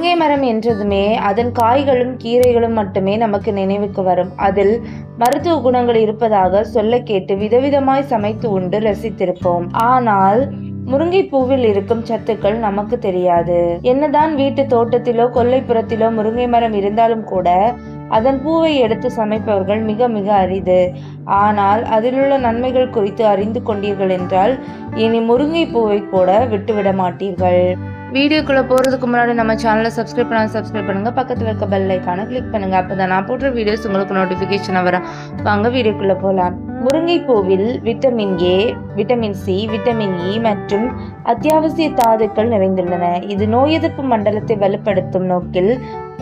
முருங்கை மரம் என்றதுமே அதன் காய்களும் கீரைகளும் மட்டுமே நமக்கு நினைவுக்கு வரும். அதில் மருத்துவ குணங்கள் இருப்பதாக சொல்ல கேட்டு விதவிதமாய் சமைத்து உண்டு ரசித்திருப்போம். ஆனால் முருங்கை பூவில் இருக்கும் சத்துக்கள் நமக்கு தெரியாது. என்னதான் வீட்டு தோட்டத்திலோ கொல்லைப்புறத்திலோ முருங்கை மரம் இருந்தாலும் கூட அதன் பூவை எடுத்து சமைப்பவர்கள் மிக மிக அரிது. ஆனால் அதிலுள்ள நன்மைகள் குறித்து அறிந்து கொண்டீர்கள் என்றால் இனி முருங்கை பூவை கூட விட்டுவிட மாட்டீர்கள். வீடியோக்குள்ள போகிறதுக்கு முன்னாடி நம்ம சேனலை சப்ஸ்கிரைப் பண்ணால் சப்ஸ்கிரைப் பண்ணுங்கள் பக்கத்தில் இருக்க பெல் ஐக்கானை கிளிக் அப்போ தான் நான் போடுற வீடியோஸ் உங்களுக்கு நோட்டிபிகேஷன் வரும். வாங்க வீடியோக்குள்ளே போகலாம் முருங்கைப்பூவில் vitamin A vitamin C vitamin E e மற்றும் அத்தியாவசிய தாதுக்கள் நிறைந்துள்ளன இது நோய் எதிர்ப்பு மண்டலத்தை வலுப்படுத்தும் நோக்கில்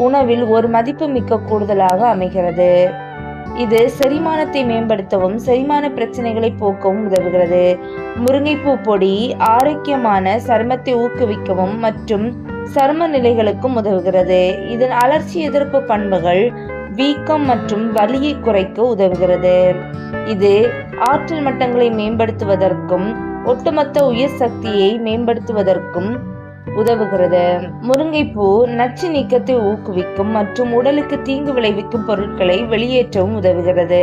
உணவில் ஒரு மதிப்பு மிக்க கூடுதலாக அமைகிறது. இது செரிமானத்தை மேம்படுத்தவும் செரிமான பிரச்சனைகளை போக்கவும் உதவுகிறது. முருங்கைப்பூ பொடி ஆரோக்கியமான சருமத்தை ஊக்குவிக்கவும் மற்றும் சரும நிலைகளுக்கும் உதவுகிறது. இதன் அலர்ச்சி எதிர்ப்பு பண்புகள் வீக்கம் மற்றும் வலியை குறைக்க உதவுகிறது. இது ஆற்றல் மட்டங்களை மேம்படுத்துவதற்கும் ஒட்டுமொத்த உயிர் சக்தியை மேம்படுத்துவதற்கும் உதவுகிறது. முருங்கைப்பூ நச்சு நீக்கத்தை ஊக்குவிக்கும் மற்றும் உடலுக்கு தீங்கு விளைவிக்கும் பொருட்களை வெளியேற்றவும் உதவுகிறது.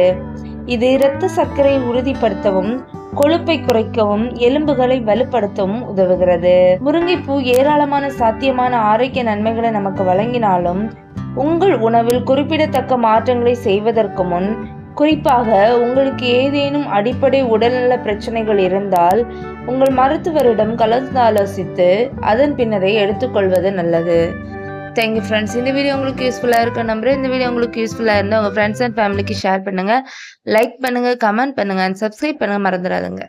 இது இரத்த சர்க்கரை உறுதிப்படுத்தவும் கொழுப்பை குறைக்கவும் எலும்புகளை வலுப்படுத்தவும் உதவுகிறது. முருங்கைப்பூ ஏராளமான சாத்தியமான ஆரோக்கிய நன்மைகளை நமக்கு வழங்கினாலும் உங்கள் உணவில் குறிப்பிடத்தக்க மாற்றங்களை செய்வதற்கு முன் குறிப்பாக உங்களுக்கு ஏதேனும் அடிப்படை உடல்நல பிரச்சனைகள் இருந்தால் உங்கள் மருத்துவரிடம் கலந்து ஆலோசித்து அதன் பின்னரே எடுத்துக்கொள்வது நல்லது. தேங்க்யூ ஃப்ரெண்ட்ஸ் இந்த வீடியோ உங்களுக்கு யூஸ்ஃபுல்லாக இருக்க நம்புறேன். இந்த வீடியோ உங்களுக்கு யூஸ்ஃபுல்லாக இருந்தால் உங்கள் ஃப்ரெண்ட்ஸ் அண்ட் ஃபேமிலிக்கு ஷேர் பண்ணுங்கள் லைக் பண்ணுங்கள் கமெண்ட் பண்ணுங்கள் அண்ட் சப்ஸ்கிரைப் பண்ணுங்கள் மறந்துடாதுங்க.